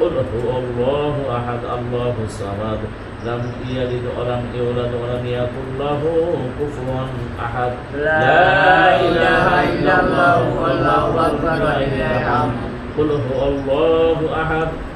قل هو الله أحد الله الصمد لم يلد ولم يولد ولم يكن له كفوا أحد لا إله إلا الله والله أكبر ولله الحمد. قل هو الله أحد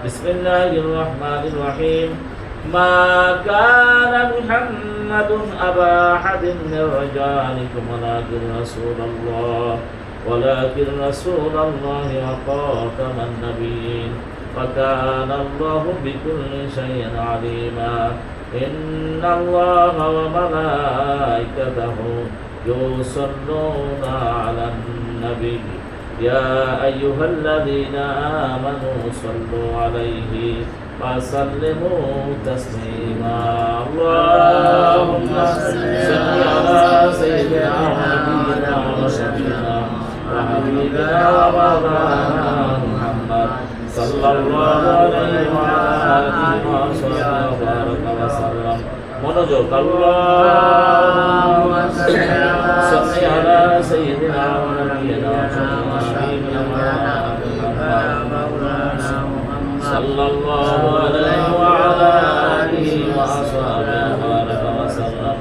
بسم الله الرحمن الرحيم. ما كان محمد أبا أحد من رجالكم ولكن رسول الله ولكن رسول الله وخاتم النبيين. وكان الله بكل شيء عليما. إن الله وملائكته يصلون على النبي. يا أيها الذين آمنوا صلوا عليه وسلموا تسليما. اللهم صل على سيدنا ونبينا وشفينا وحبيبنا ومولانا محمد صلى الله عليه وعلى آله وصحبه وبارك وسلم. منجوك اللهم صل على سيدنا ونبينا وحبيبنا ومولانا محمد صلى الله عليه وعلى آله وأصحابه وبارك وسلم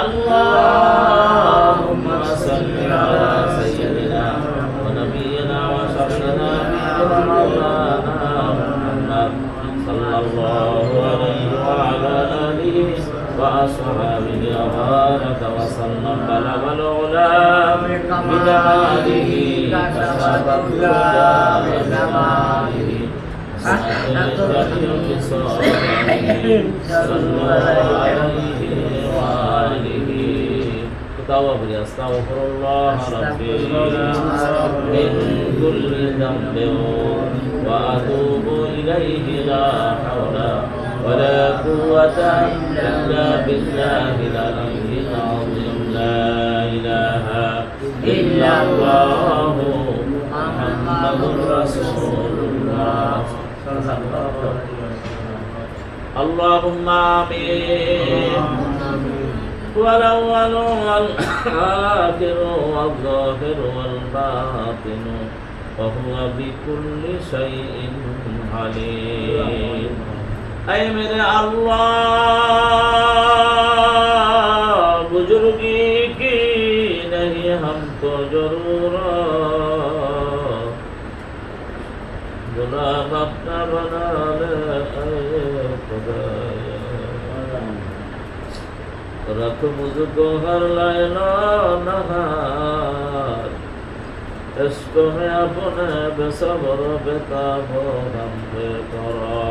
اللهم صل على سيدنا ونبينا وأصحابه وبارك وسلم بلغ العلا بجماله كشف الهدى بجماله استغفر الله ربي من كل ذنب واتوب اليه لا حول ولا قوه الا بالله العلي العظيم لا اله الا الله محمد رسول الله اللهم آمين والأول والآخر والظاهر والباطن وهو بكل شيء عليم اے میرے اللہ بزرگی کی نہیں ہم کو ضرورت غلام اپنا بنا لے خدا رکھ مجھ کو ہر لیلا نہار اس کو میں اپنے بے صبر بے تاب ہم بے قرار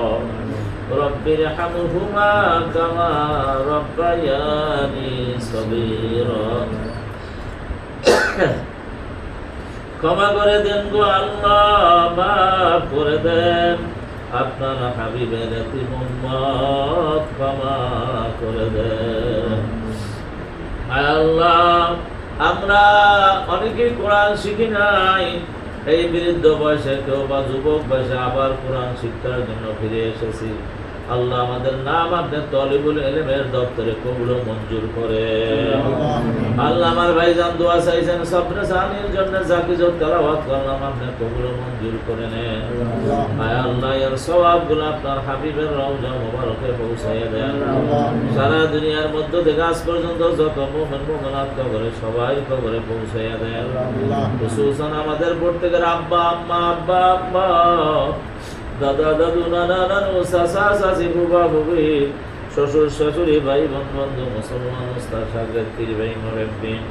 رب ارحمهما كما ربياني صغيرا ক্ষমা করে দেন গো আল্লাহ মাফ করে দেন আপনার হাবিবের এতি মোহাম্মদ ক্ষমা করে দেন আয় আল্লাহ আমরা অনেকেই কোরআন শিখি নাই এই বৃদ্ধ বয়সে কেউ বা যুবক বয়সে আবার কোরআন শিক্ষার জন্য ফিরে এসেছি আল্লাহ আমাদের নাম আপনার তলিবুল এলেমের দপ্তরে কবুল মঞ্জুর করে। আল্লাহ। আমার ভাইজান দোয়া চাইছেন সবরে সানির জন্য জাকি যোগ তেলাওয়াত করলাম আপনি কবুল মঞ্জুর করে নেন। আয় আল্লাহ এর আপনার হাবিবের রওজা মোবারকে পৌঁছাইয়া দেন। সারা দুনিয়ার মধ্য থেকে আজ পর্যন্ত যত মোমেনাত কবরে সবাই কবরে পৌঁছাইয়া দেন। খুশুসান আমাদের প্রত্যেকের আব্বা আম্মা আব্বা আব্বা দাদা দাদু নানা নানু চাচা চাচি বুবা বুবি শ্বশুর শাশুড়ি ভাই বোন বন্ধু মুসলমান উস্তাদ সাগরের তীর ভাই মরেব্বিন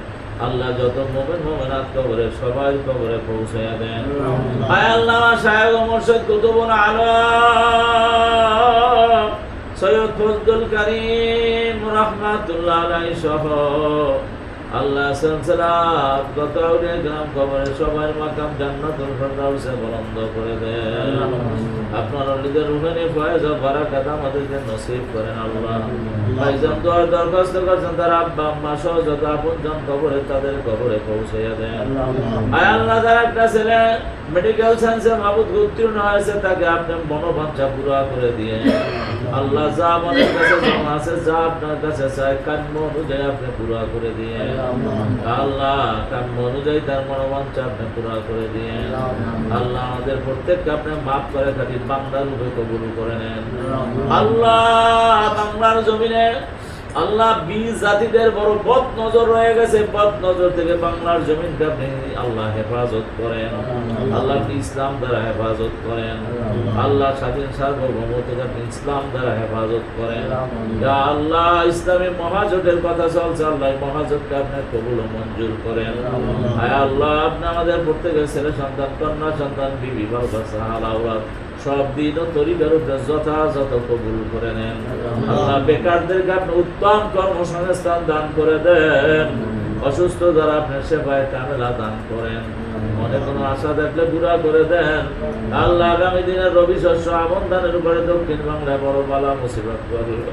আল্লাহ যত মোমেন মোমেনাত কবরে সবাই কবরে পৌঁছাইয়া দেন। আয় আল্লাহ সাহেব মোর্শেদ কুতুবুল আলম। সৈয়দ ফজলুল করিম রহমাতুল্লাহ আলাই সহ। আল্লাহ কত গ্রাম কবরে। মাকাম জান্নাতুল ফেরদাউসে বুলন্দ করে দেন আপনার অলিদের রুহানি ফয়েজ ও বারাকাত আমাদেরকে নসিব করেন আল্লাহ। ভাইজান দোয়ার দরখাস্ত করছেন তার আব্বা আম্মা সহ যত আপনজন কবরে তাদের কবরে পৌঁছাইয়া দেন। আয় আল্লাহ তার একটা ছেলে মেডিকেল সায়েন্সে মাবুদ উত্তীর্ণ হয়েছে তাকে আপনি মনোবাঞ্ছা পুরা করে দিয়ে। আল্লাহ যা মনের কাছে আছে যা আপনার কাছে চায় কাম্য অনুযায়ী আপনি পুরা করে দিয়ে। আল্লাহ তার অনুযায়ী তার মনোবাঞ্ছা আপনি পুরা করে দিয়ে আল্লাহ। আমাদের প্রত্যেককে আপনি মাফ করে থাকি বাংলার রূপে কবুল করে নেন। আল্লাহ বাংলার জমিনে আল্লাহ বীজ জাতিদের বড় পথ নজর রয়ে গেছে। পথ নজর থেকে বাংলার জমিনকে আপনি আল্লাহ হেফাজত করেন। আল্লাহ ইসলাম দ্বারা হেফাজত করেন। আল্লাহ স্বাধীন সার্বভৌমত্বকে আপনি ইসলাম দ্বারা হেফাজত করেন। আল্লাহ ইসলামী মহাজোটের কথা চলছে, আল্লাহ মহাজোটকে আপনি কবুল মঞ্জুর করেন। আয় আল্লাহ, আপনি আমাদের প্রত্যেকের ছেলে সন্তান, কন্যা সন্তান, বিবি, বাবা সাহাল সব দিন ও যথাযথ কবুল করে নেন। আল্লাহ বেকারদের কারণে উত্তম কর্মসংস্থান দান করে দেন। অসুস্থ যারা আপনার সেবায় কামেলা দান করেন। মনে কোনো আশা থাকলে পুরা করে দেন। আল্লাহ আগামী দিনের রবি শস্য আমন দানের উপরে দক্ষিণ বাংলায় বড় বালা মুসিবত করবে।